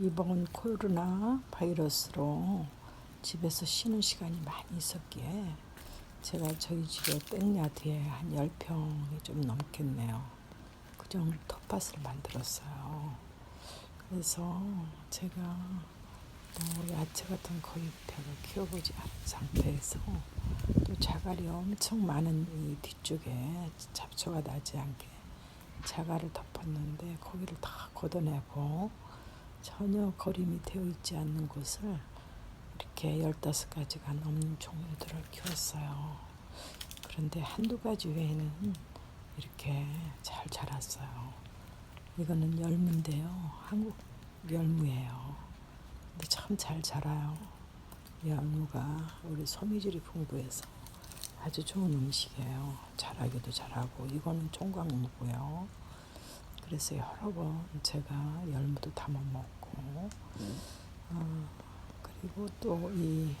이번 코로나 바이러스로 집에서 쉬는 시간이 많이 있었기에 제가 저희 집에 백야드에 한 10평이 좀 넘겠네요. 그 정도 텃밭을 만들었어요. 그래서 제가 뭐 야채 같은 거의 별로 키워보지 않은 상태에서 또 자갈이 엄청 많은 이 뒤쪽에 잡초가 나지 않게 자갈을 덮었는데 거기를 다 걷어내고 전혀 거림이 되어 있지 않는 곳을 이렇게 15가지가 넘는 종류들을 키웠어요. 그런데 한두 가지 외에는 이렇게 잘 자랐어요. 이거는 열무인데요. 한국 열무예요. 근데 참 잘 자라요. 열무가 우리 소미질이 풍부해서 아주 좋은 음식이에요. 자라기도 잘하고 이거는 총각무고요. 그래서 여러 번 제가 열무도 담아 먹고 어, 그리고 또 이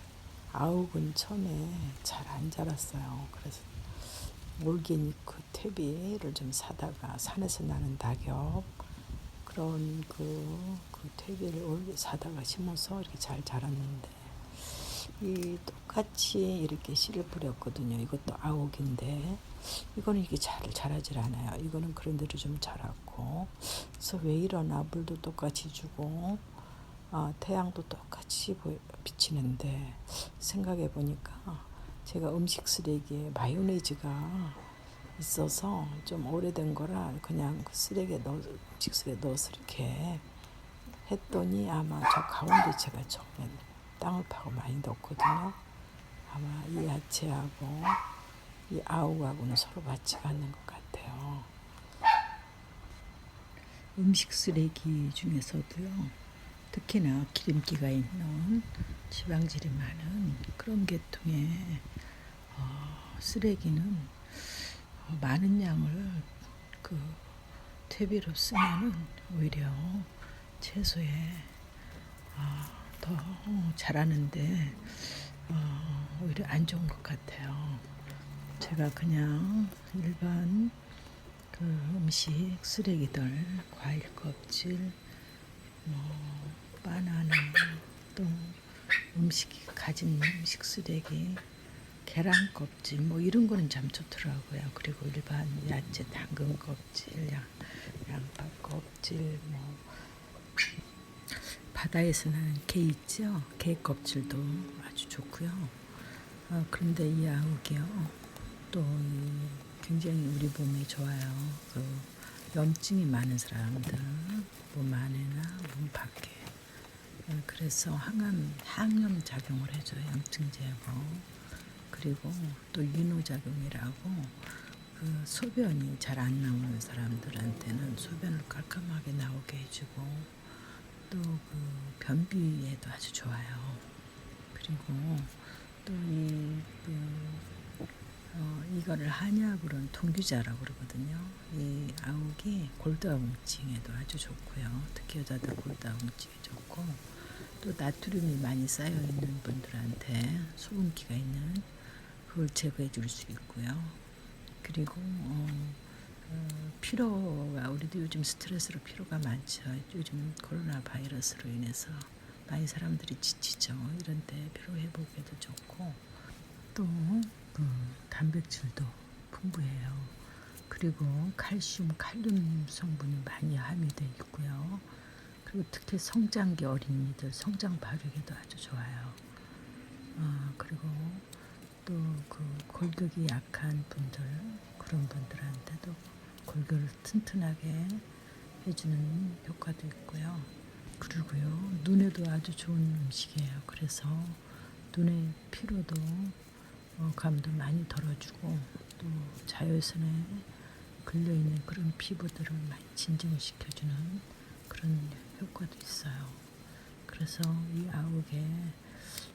아욱은 처음에 잘 안 자랐어요. 그래서 올게닉 그 퇴비를 좀 사다가 산에서 나는 낙엽 그런 그, 그 퇴비를 사다가 심어서 이렇게 잘 자랐는데 이 똑같이 이렇게 씨를 뿌렸거든요. 이것도 아욱인데 이거는 이게 잘 자라질 않아요. 이거는 그런 대로 좀 자랐고 그래서 왜 이러나 물도 똑같이 주고 아, 태양도 똑같이 비치는데 생각해 보니까 제가 음식 쓰레기에 마요네즈가 있어서 좀 오래된 거라 그냥 그 쓰레기에 넣어 음식 쓰레기에 넣어서 이렇게 했더니 아마 저 가운데 제가 처음에 땅을 파고 많이 넣었거든요. 아마 이 야채하고 이 아욱하고는 서로 맞지가 않는 것 같아요. 음식 쓰레기 중에서도요. 특히나 기름기가 있는 지방질이 많은 그런 계통의 어, 쓰레기는 어, 많은 양을 그 퇴비로 쓰면은 오히려 채소에 어, 더 자라는데 어, 오히려 안 좋은 것 같아요. 제가 그냥 일반 그 음식 쓰레기들 과일 껍질 뭐 바나나 또 음식이 가진 음식 쓰레기 계란 껍질 뭐 이런 거는 참 좋더라고요. 그리고 일반 야채 당근 껍질, 양, 양파 껍질 뭐 바다에서 나는 게 있죠. 게 껍질도 아주 좋고요. 어, 그런데 이 아욱이요. 또이 굉장히 우리 몸에 좋아요. 그 염증이 많은 사람들 몸 안에나 몸 밖에 어, 그래서 항암 항염 작용을 해줘요. 염증 제거. 그리고 또 윤호 작용이라고 그 소변이 잘 안 나오는 사람들한테는 소변을 깔끔하게 나오게 해주고 또그 변비에도 아주 좋아요. 그리고 또이 그 어, 이거를 한약으로는 동규자라고 그러거든요. 이 아욱이 골다공증에도 아주 좋고요. 특히 여자들 골다공증에 좋고 또 나트륨이 많이 쌓여 있는 분들한테 수분기가 있는 그걸 제거해 줄 수 있고요. 그리고 어, 어, 피로가 우리도 요즘 스트레스로 피로가 많죠. 요즘 코로나 바이러스로 인해서 많이 사람들이 지치죠. 이런 때 피로 회복에도 좋고 또 그 단백질도 풍부해요. 그리고 칼슘, 칼륨 성분이 많이 함유되어 있고요. 그리고 특히 성장기 어린이들 성장 발육에도 아주 좋아요. 어, 그리고 또 그 골격이 약한 분들 그런 분들한테도 골격을 튼튼하게 해주는 효과도 있고요. 그리고요 눈에도 아주 좋은 음식이에요. 그래서 눈의 피로도 어, 감도 많이 덜어주고 또 자외선에 걸려 있는 그런 피부들을 많이 진정시켜주는 그런 효과도 있어요. 그래서 이 아욱의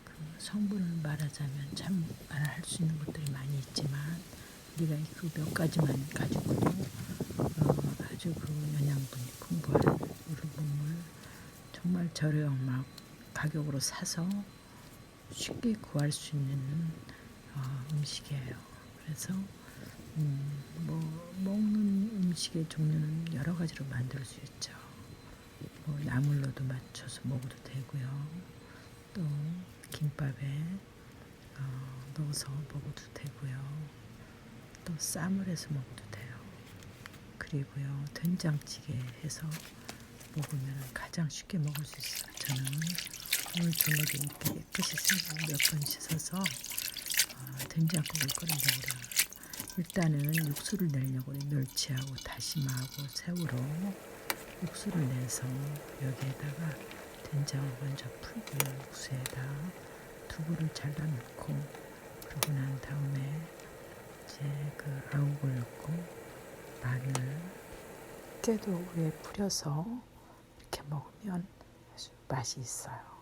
그 성분을 말하자면 참 말할 수 있는 것들이 많이 있지만 우리가 그 몇 가지만 가지고도 어, 아주 그 영양분이 풍부한 우리 몸을 정말 저렴한 가격으로 사서 쉽게 구할 수 있는 어, 음식이에요. 그래서 음, 뭐 먹는 음식의 종류는 여러 가지로 만들 수 있죠. 뭐 나물로도 맞춰서 먹어도 되고요. 또 김밥에 어, 넣어서 먹어도 되고요. 또 쌈을 해서 먹어도 돼요. 그리고요 된장찌개 해서 먹으면 가장 쉽게 먹을 수 있어요. 저는 오늘 저녁에 이렇게 깨끗이 몇번 씻어서 어, 된장국을 끓여 먹으려고 일단은 육수를 내려고 멸치하고 다시마하고 새우로 육수를 내서 여기에다가 된장을 먼저 풀고 육수에다 두부를 잘라 넣고 그러고 난 다음에 이제 그 아욱을 넣고 마늘 깨도 위에 뿌려서 이렇게 먹으면 아주 맛이 있어요.